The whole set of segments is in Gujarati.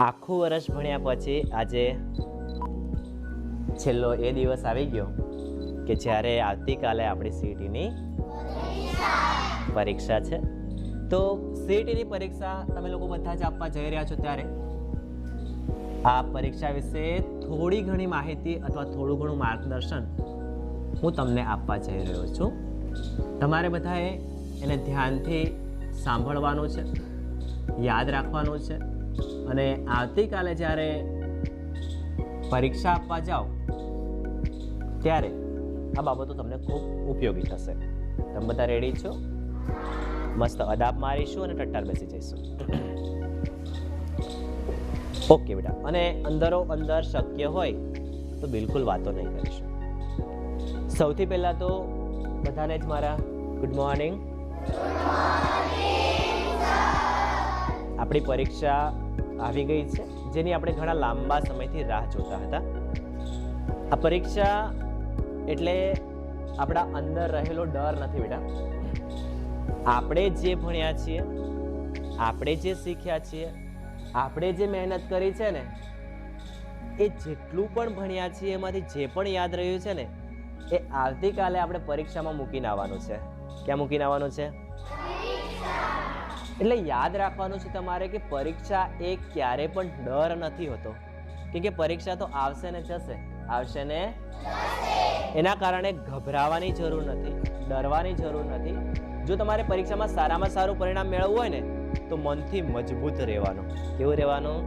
આખું વર્ષ ભણ્યા પછી આજે છેલ્લો એ દિવસ આવી ગયો કે જ્યારે આવતીકાલે આપણી સીઈટીની પરીક્ષા છે. તો સીઈટીની પરીક્ષા તમે લોકો બધા જ આપવા જઈ રહ્યા છો ત્યારે? આ પરીક્ષા વિશે થોડી ઘણી માહિતી અથવા થોડું ઘણું માર્ગદર્શન હું તમને આપવા જઈ રહ્યો છું. તમારે બધાએ એને ધ્યાનથી સાંભળવાનું છે, યાદ રાખવાનું છે. અને આવતીકાલે જ્યારે પરીક્ષા આપવા જાઓ, ત્યારે આ બાબતો તમને ખૂબ ઉપયોગી થશે. તમે બધા રેડી છો? મસ્ત અદાબ મારીશું અને ટટ્ટાર બેસી જઈશું. ઓકે બેટા. અને અંદરો અંદર શક્ય હોય તો બિલકુલ વાતો નહીં કરીશું. સૌથી પહેલાં તો બધાને જ મારા ગુડ મોર્નિંગ આપણી પરીક્ષા આવી ગઈ છે, જેની આપણે ઘણા લાંબા સમયથી રાહ જોતા હતા. આ પરીક્ષા એટલે આપણા અંદર રહેલો ડર નથી બેટા. આપણે જે ભણ્યા છીએ, આપણે જે શીખ્યા છીએ, આપણે જે મહેનત કરી છે ને, એ જેટલું પણ ભણ્યા છીએ એમાંથી જે પણ યાદ રહ્યું છે ને, એ આવતીકાલે આપણે પરીક્ષામાં મૂકીને આવવાનું છે. ક્યાં મૂકીને આવવાનું છે? એટલે યાદ રાખવાનું છે તમારે કે પરીક્ષા એ ક્યારે પણ ડર નથી હોતો. કેમ કે પરીક્ષા તો આવશે ને જશે. આવશે ને એના કારણે ગભરાવાની જરૂર નથી ડરવાની જરૂર નથી. જો તમારે પરીક્ષામાં સારામાં સારું પરિણામ મેળવવું હોય ને તો મનથી મજબૂત રહેવાનું. કેવું રહેવાનું?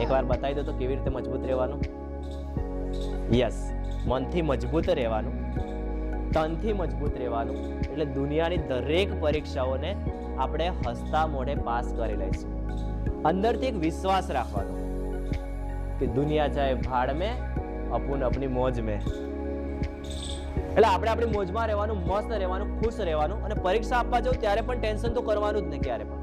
એકવાર બતાવી દો તો કેવી રીતે મજબૂત રહેવાનું? યસ મનથી મજબૂત રહેવાનું. તનથી મજબૂત રહેવાનું. એટલે દુનિયાની દરેક પરીક્ષાઓને આપણે હસતા મોઢે પાસ કરી લઈશું. અંદરથી એક વિશ્વાસ રાખવાનો કે દુનિયા ચાહે ભાડ મેં, અપુન અપની મોજ મેં. એટલે આપણે આપણી મોજમાં રહેવાનું, મસ્ત રહેવાનું, ખુશ રહેવાનું અને પરીક્ષા આપવા જવું ત્યારે પણ ટેન્શન તો કરવાનું જ નહીં ક્યારે પણ.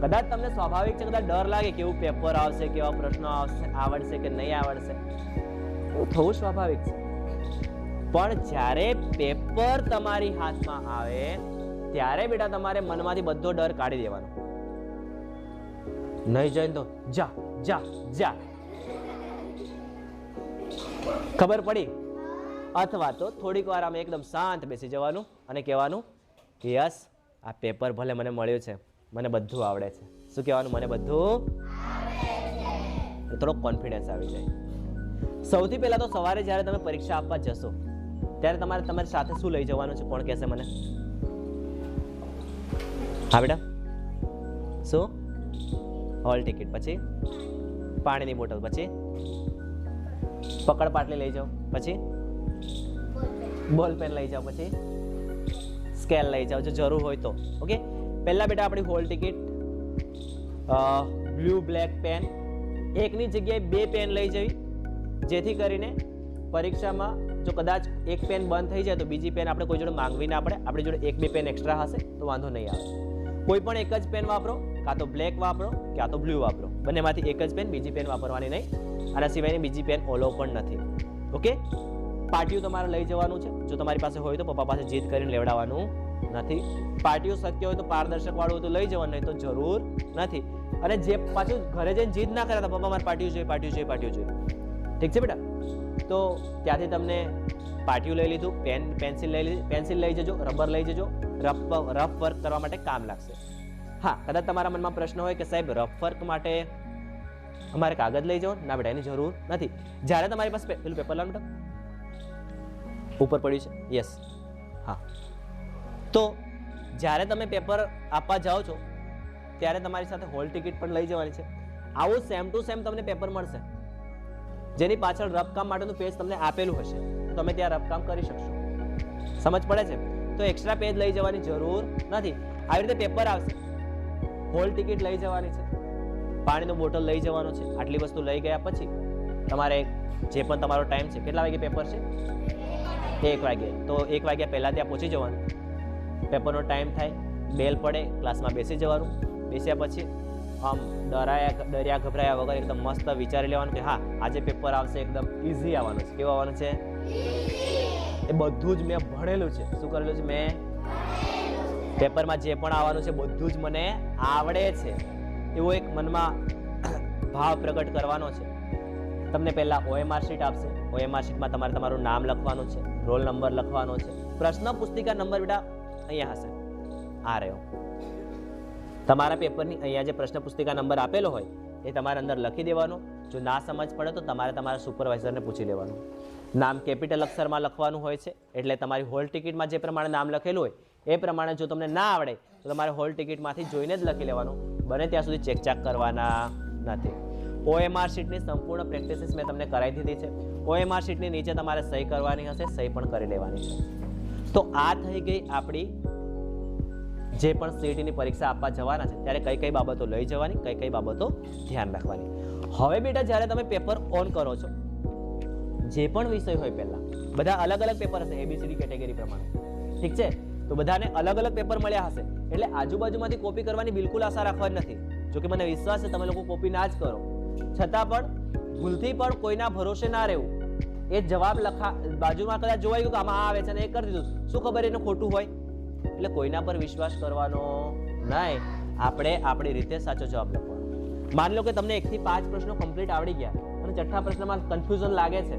કદાચ તમને સ્વાભાવિક છે, કદાચ ડર લાગે કેવું પેપર આવશે કેવા પ્રશ્નો આવશે, આવડશે કે નહીં આવડશે. એવું થવું સ્વાભાવિક છે. પણ જ્યારે પેપર તમારી હાથમાં આવે ત્યારે બેટા તમારે મનમાંથી બધો ડર કાઢી દેવાનો. નહીં જઈને તો જા જા જા. ખબર પડી? અથવા તો થોડીક વાર આમ એકદમ શાંત બેસી જવાનું અને કહેવાનું કે યસ, આ પેપર ભલે મને મળ્યું છે. મને બધું આવડે છે. શું કહેવાનું? મને બધું થોડો કોન્ફિડન્સ આવી જાય. સૌથી પહેલા તો સવારે જ્યારે તમે પરીક્ષા આપવા જશો, ત્યારે તમારે તમારી સાથે શું લઈ જવાનું છે? કોણ કહેશે મને? હા બેટા. શું હોલ ટિકિટ પછી, પાણીની બોટલ પછી, પકડ પાટલી લઈ જાઓ પછી, બોલ પેન લઈ જાઓ પછી, સ્કેલ લઈ જાઓ, જો જરૂર હોય તો. ઓકે પહેલાં બેટા આપણી hall ticket blue black pen એકની જગ્યાએ બે પેન લઈ જવી. જેથી કરીને પરીક્ષામાં જો કદાચ એક પેન બંધ થઈ જાય તો બીજી પેન આપણે કોઈ જોડે માંગવી ના પડે. આપણી જોડે એક બે પેન એક્સ્ટ્રા હશે તો વાંધો નહીં આવે. કોઈ પણ એક જ પેન વાપરો, કાં તો બ્લેક વાપરો, કાં તો બ્લુ વાપરો. બંનેમાંથી એક જ પેન બીજી પેન વાપરવાની નહીં. આના સિવાયની બીજી પેન ઓલો પણ નથી. ઓકે? પાર્ટીઓ તમારે લઈ જવાનું છે. જો તમારી પાસે હોય તો પપ્પા પાસે જીદ કરીને લેવડાવવાનું નથી. પાર્ટીઓ શક્ય હોય તો પારદર્શક વાળું હોય તો લઈ જવાનું, નહીં તો જરૂર નથી. અને જે પાછું ઘરે જઈને જીદ ના કરે તો પપ્પા મારે પાર્ટીઓ જોઈએ પાર્ટીઓ જોઈએ પાર્ટીઓ જોઈએ. ઠીક છે બેટા? તો ત્યાંથી તમને પાર્ટીઓ લઈ લીધું પેન પેન્સિલ લઈ લીધી પેન્સિલ લઈ જજો રબર લઈ જજો. રફ રફ વર્ક કરવા માટે કામ લાગશે. હા, કદાચ તમારા મનમાં પ્રશ્ન હોય કે સાહેબ રફ વર્ક માટે અમારે કાગળ લઈ જાઓ ના બેટા, એની જરૂર નથી. જ્યારે તમારી પાસે પેલું પેપર લાવ ઉપર પડ્યું છે. યસ હા. તો જ્યારે તમે પેપર આપવા જાઓ છો, ત્યારે તમારી સાથે હોલ ટિકિટ પણ લઈ જવાની છે. આવું સેમ ટુ સેમ તમને પેપર મળશે. જેની પાછળ રફકામ માટેનું પેજ તમને આપેલું હશે. તમે ત્યાં રફકામ કરી શકશો. સમજ પડે છે? તો એક્સ્ટ્રા પેજ લઈ જવાની જરૂર નથી. આવી રીતે પેપર આવશે. હોલ ટિકિટ લઈ જવાની છે. પાણીનું બોટલ લઈ જવાનું છે. આટલી વસ્તુ લઈ ગયા પછી તમારે જે પણ તમારો ટાઈમ છે, કેટલા વાગે પેપર છે? એક વાગે. તો એક વાગ્યા પહેલાં ત્યાં પહોંચી જવાનું. પેપરનો ટાઈમ થાય. બેલ પડે. ક્લાસમાં બેસી જવાનું. બેસ્યા પછી આમ ડરાયા, ડર્યા, ગભરાયા વગર એકદમ મસ્ત વિચારી લેવાનું કે હા, આજે પેપર આવશે. એકદમ ઇઝી આવવાનું છે. કેવું આવવાનું છે? એ બધું જ મેં ભણેલું છે. શું કરેલું છે મેં? પેપરમાં જે પણ આવવાનું છે બધું જ મને આવડે છે. એવો એક મનમાં ભાવ પ્રગટ કરવાનો છે. તમને પહેલા ઓએમઆર શીટ આપશે. ઓએમઆર શીટમાં તમારે તમારું નામ લખવાનું છે, રોલ નંબર લખવાનો છે. પ્રશ્ન પુસ્તિકા નંબર બેટા અહીંયા હશે. આ રહ્યો. તમારા પેપરની અહીંયા જે પ્રશ્ન પુસ્તિકા નંબર આપેલો હોય, એ તમારે અંદર લખી દેવાનો. જો ના સમજ પડે તો તમારે તમારા સુપરવાઇઝરને પૂછી લેવાનું. નામ કેપિટલ અક્ષરમાં લખવાનું હોય છે. એટલે તમારી હોલ ટિકિટમાં જે પ્રમાણે નામ લખેલું હોય, એ પ્રમાણે જો તમને ના આવડે, તો તમારે હોલ ટિકિટમાંથી જોઈને જ લખી લેવાનું. બને ત્યાં સુધી ચેકચાક કરવાના નથી. ઓએમઆર શીટની સંપૂર્ણ પ્રેક્ટિસિસ મેં તમને કરાવી દીધી છે. ઓએમઆર શીટની નીચે તમારે સહી કરવાની હશે, સહી પણ કરી લેવાની છે. તો આ થઈ ગઈ આપણી જે પણ સીટીની પરીક્ષા આપવા જવાના છે, ત્યારે કઈ કઈ બાબતો લઈ જવાની, કઈ કઈ બાબતો ધ્યાન રાખવાની. હવે બેટા, જ્યારે તમે પેપર ઓન કરો છો જે પણ વિષય હોય પહેલા. બધા અલગ અલગ પેપર હશે એબીસીડી કેટેગરી પ્રમાણે. ઠીક છે? તો બધાને અલગ અલગ પેપર મળ્યા હશે. એટલે આજુબાજુમાંથી કોપી કરવાની બિલકુલ આશા રાખવાની નથી. જો કે મને વિશ્વાસ છે, તમે લોકો કોપી ના જ કરો. છતાં પણ, ભૂલથી પણ કોઈના ભરોસે ના રહેવું. એ જવાબ લખા, બાજુમાં કદાચ જોવાઈ ગયું કે આમાં આ આવે છે અને એ કરી દીધું. શું ખબર એનું ખોટું હોય? એટલે કોઈના પર વિશ્વાસ કરવાનો નહીં. આપણે આપણી રીતે સાચો જવાબ લખવાનો. માની લો કે તમને એકથી પાંચ પ્રશ્નો કમ્પ્લીટ આવડી ગયા. અને છઠ્ઠા પ્રશ્નમાં કન્ફ્યુઝન લાગે છે,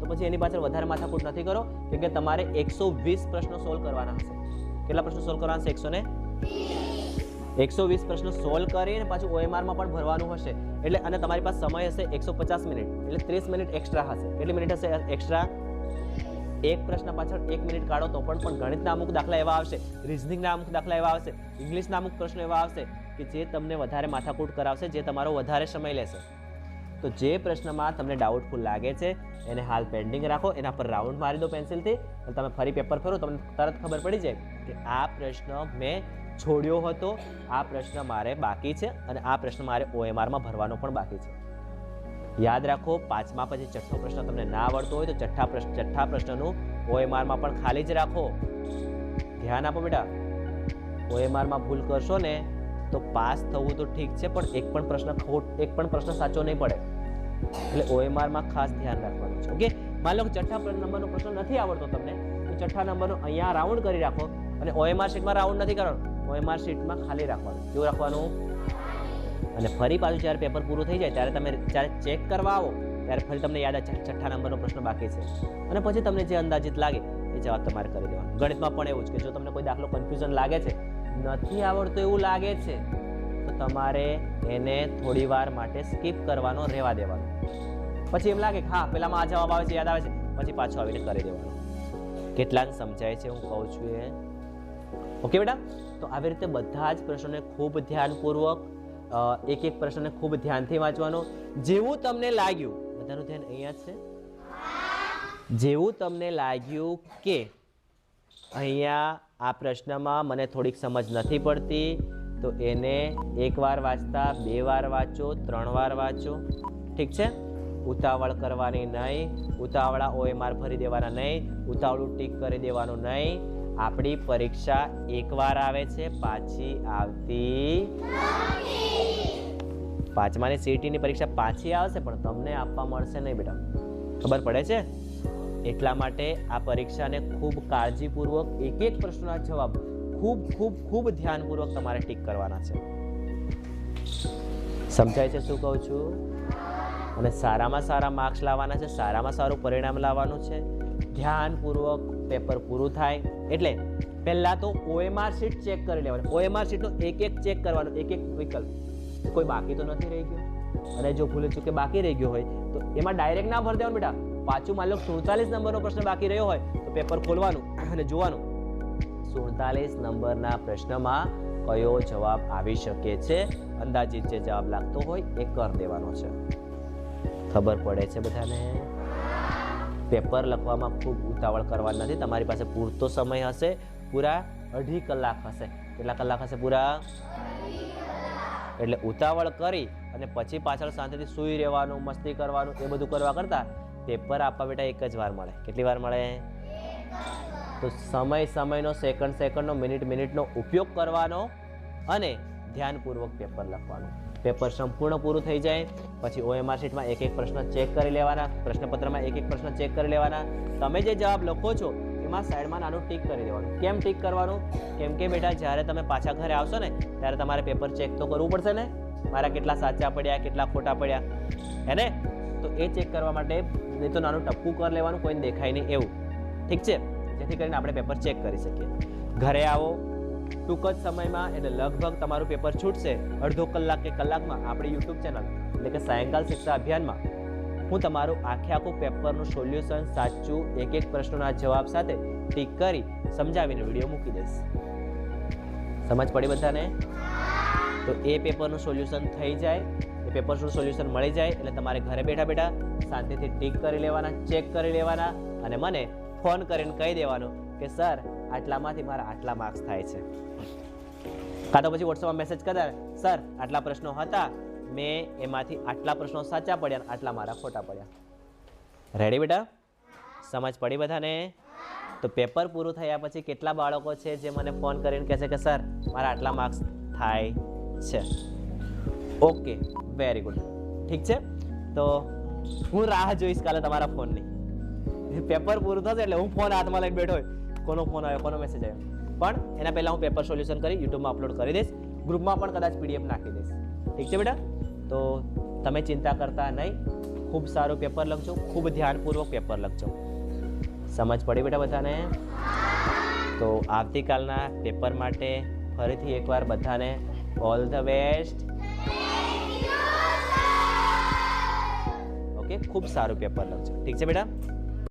તો પછી એની પાછળ વધારે માથાકૂટ નથી કરો કેમ કે તમારે એકસો વીસ પ્રશ્નો સોલ્વ કરવાના હશે. કેટલા પ્રશ્નો સોલ્વ કરવાના છે એકસો ને? એકસો વીસ પ્રશ્નો સોલ્વ કરીને પાછું ઓએમઆરમાં પણ ભરવાનું હશે. એટલે અને તમારી પાસે સમય હશે એકસો પચાસ મિનિટ, એટલે ત્રીસ મિનિટ એક્સ્ટ્રા હશે. કેટલી મિનિટ હશે? એક્સ્ટ્રા એક પ્રશ્ન પાછળ એક મિનિટ કાઢો તો પણ પણ ગણિતના અમુક દાખલા એવા આવશે રિઝનિંગના અમુક દાખલા એવા આવશે ઇંગ્લિશના અમુક પ્રશ્નો એવા આવશે કે જે તમને વધારે માથાકૂટ કરાવશે, જે તમારો વધારે સમય લેશે. તો જે પ્રશ્નમાં તમને ડાઉટફુલ લાગે છે, એને હાલ પેન્ડિંગ રાખો. એના પર રાઉન્ડ મારી દો પેન્સિલથી અને તમે ફરી પેપર ફરો, તમને તરત ખબર પડી જાય કે આ પ્રશ્ન મેં છોડ્યો હતો, આ પ્રશ્ન મારે બાકી છે અને આ પ્રશ્ન મારે ઓએમઆરમાં ભરવાનો પણ બાકી છે. યાદ રાખો, પાંચમા પછી છઠ્ઠો પ્રશ્ન તમને ના આવડતો હોય તો છઠ્ઠા પ્રશ્ન છઠ્ઠા પ્રશ્નનું ઓએમઆરમાં પણ ખાલી જ રાખો. ધ્યાન આપો બેટા. ઓએમઆરમાં ભૂલ કરશો ને તો પાસ થવું તો ઠીક છે, પણ એક પણ પ્રશ્ન ખોટ, એક પણ પ્રશ્ન સાચો નહીં પડે. એટલે ઓએમઆરમાં ખાસ ધ્યાન રાખવાનું છે. ઓકે માની લો કે છઠ્ઠા નંબરનો પ્રશ્ન નથી આવડતો તમને, તો છઠ્ઠા નંબરનો અહીંયા રાઉન્ડ કરી રાખો અને ઓએમઆર શીટમાં રાઉન્ડ નથી કરવાનો. ઓએમઆર શીટમાં ખાલી રાખવાનું. કેવું રાખવાનું? અને ફરી પાછું જ્યારે પેપર પૂરું થઈ જાય, ત્યારે તમે જ્યારે ચેક કરવા આવો, ત્યારે ફરી તમને યાદ આવે છઠ્ઠા નંબરનો પ્રશ્ન બાકી છે. અને પછી તમને જે અંદાજિત લાગે, એ જવાબ તમારે કરી દેવાનો. ગણિતમાં પણ એવું જ કે જો તમને કોઈ દાખલો કન્ફ્યુઝન લાગે છે નથી આવડતું એવું લાગે છે, તો તમારે એને થોડી વાર માટે સ્કીપ કરવાનો, રહેવા દેવાનો. પછી એમ લાગે કે હા, પેલામાં આ જવાબ આવે છે, યાદ આવે છે, પછી પાછો આવીને કરી દેવાનો. કેટલાને સમજાય છે હું કહું છું એ? ઓકે બેટા? તો આવી રીતે બધા જ પ્રશ્નોને ખૂબ ધ્યાનપૂર્વક એક એક પ્રશ્નને ખૂબ ધ્યાનથી વાંચવાનો. જેવું તમને લાગ્યું, બધાનું ધ્યાન અહીંયા છે? જેવું તમને લાગ્યું કે અહીંયા આ પ્રશ્નમાં મને થોડીક સમજ નથી પડતી, તો એને એક વાર વાંચતા, બે વાર વાંચો, ત્રણ વાર વાંચો. ઠીક છે? ઉતાવળ કરવાની નહીં, ઉતાવળા ઓએમઆર ભરી દેવાના નહીં, ઉતાવળું ટીક કરી દેવાનું નહીં. આપણી પરીક્ષા એકવાર આવે છે, પાછી આવતી પાંચમાની સીટીની પરીક્ષા પાછી આવશે, પણ તમને આપવા મળશે નહીં, બેટા. ખબર પડે છે? એટલા માટે આ પરીક્ષાને ખૂબ કાળજીપૂર્વક એક એક પ્રશ્નના જવાબ ખૂબ ખૂબ ખૂબ ધ્યાનપૂર્વક તમારે ટીક કરવાના છે. સમજાય છે શું કહું છું? અને સારામાં સારા માર્ક્સ લાવવાના છે, સારામાં સારું પરિણામ લાવવાનું છે. ધ્યાનપૂર્વક પેપર પૂરું થાય. એટલે પહેલાં તો ઓએમઆર શીટ ચેક કરી લેવાનું. ઓએમઆર શીટનું એક એક ચેક કરવાનું એક એક વિકલ્પ. કોઈ બાકી તો નથી રહી ગયો? અને જો ભૂલી ચૂકે બાકી રહી ગયો હોય, તો એમાં ડાયરેક્ટ ના ભરી દેવાનું બેટા. પાછું માની લો સુડતાલીસ નંબરનો પ્રશ્ન બાકી રહ્યો હોય, તો પેપર ખોલવાનું અને જોવાનું. સુડતાલીસ નંબરના પ્રશ્નમાં કયો જવાબ આવી શકે છે? અંદાજિત જે જવાબ લાગતો હોય એ કર દેવાનો છે. ખબર પડે છે બધાને? પેપર લખવામાં ખૂબ ઉતાવળ કરવાની નથી. તમારી પાસે પૂરતો સમય હશે, પૂરા અઢી કલાક હશે. કેટલા કલાક હશે પૂરા? એટલે ઉતાવળ કરી અને પછી પાછળ શાંતિથી સૂઈ રહેવાનું, મસ્તી કરવાનું, એ બધું કરવા કરતાં પેપર આપવા બેટા એક જ વાર મળે. કેટલી વાર મળે? તો સમય સમયનો સેકન્ડ સેકન્ડનો મિનિટ મિનિટનો ઉપયોગ કરવાનો અને ધ્યાનપૂર્વક પેપર લખવાનું. પેપર સંપૂર્ણ પૂરું થઈ જાય, પછી ઓએમઆર શીટમાં એક એક પ્રશ્ન ચેક કરી લેવાના, પ્રશ્નપત્રમાં એક એક પ્રશ્ન ચેક કરી લેવાના. તમે જે જવાબ લખો છો, એમાં સાઈડમાં નાનું ટીક કરી દેવાનું. કેમ ટીક કરવાનું? કેમ કે બેટા, જ્યારે તમે પાછા ઘરે આવશો ને, ત્યારે તમારે પેપર ચેક તો કરવું પડશે ને? મારા કેટલા સાચા પડ્યા, કેટલા ખોટા પડ્યા. હે ને? તો એ ચેક કરવા માટે નહીં તો નાનું ટપકું કરી લેવાનું, કોઈને દેખાય નહીં એવું. ઠીક છે? જેથી કરીને આપણે પેપર ચેક કરી શકીએ. ઘરે આવો. ટૂંક જ સમયમાં એટલે લગભગ તમારું પેપર છૂટશે. અડધો કલાક કે કલાકમાં આપણી યુટ્યુબ ચેનલ એટલે કે સાયંકાલ શિક્ષા અભિયાનમાં, હું તમારું આખે આખું પેપરનું સોલ્યુશન સાચું એક એક પ્રશ્નોના જવાબ સાથે ટીક કરી સમજાવીને વીડિયો મૂકી દઈશ. સમજ પડી બધાને? તો એ પેપરનું સોલ્યુશન થઈ જાય. એ પેપરનું સોલ્યુશન મળી જાય એટલે તમારે ઘરે બેઠા બેઠા શાંતિથી ટીક કરી લેવાના ચેક કરી લેવાના અને મને ફોન કરીને કહી દેવાનું કે સર આટલામાંથી મારા આટલા માર્ક્સ થાય છે. કાં તો પછી વોટ્સઅપમાં મેસેજ કરતા સર આટલા પ્રશ્નો હતા. મેં એમાંથી આટલા પ્રશ્નો સાચા પડ્યા આટલા મારા ખોટા પડ્યા. રેડી બેટા? સમજ પડી બધાને? તો પેપર પૂરું થયા પછી કેટલા બાળકો છે જે મને ફોન કરીને કહે છે કે સર મારા આટલા માર્ક્સ થાય છે. ઓકે વેરી ગુડ ઠીક છે? તો હું રાહ જોઈશ કાલે તમારા ફોનની. પેપર પૂરું થશે એટલે હું ફોન હાથમાં લઈને બેઠો હોય. કોનો ફોન આવ્યો, કોનો મેસેજ આવ્યો. પણ એના પહેલાં હું પેપર સોલ્યુશન કરી યુટ્યુબમાં અપલોડ કરી દઈશ. ગ્રુપમાં પણ કદાચ પીડીએફ નાખી દઈશ. ઠીક છે બેટા? તો તમે ચિંતા કરતા નહીં. ખૂબ સારું પેપર લખજો. ખૂબ ધ્યાનપૂર્વક પેપર લખજો. સમજ પડી બેટા બધાને? તો આવતીકાલના પેપર માટે ફરીથી એકવાર બધાને ઓલ ધ બેસ્ટ ઓકે ખૂબ સારું પેપર લખજો ઠીક છે બેટા?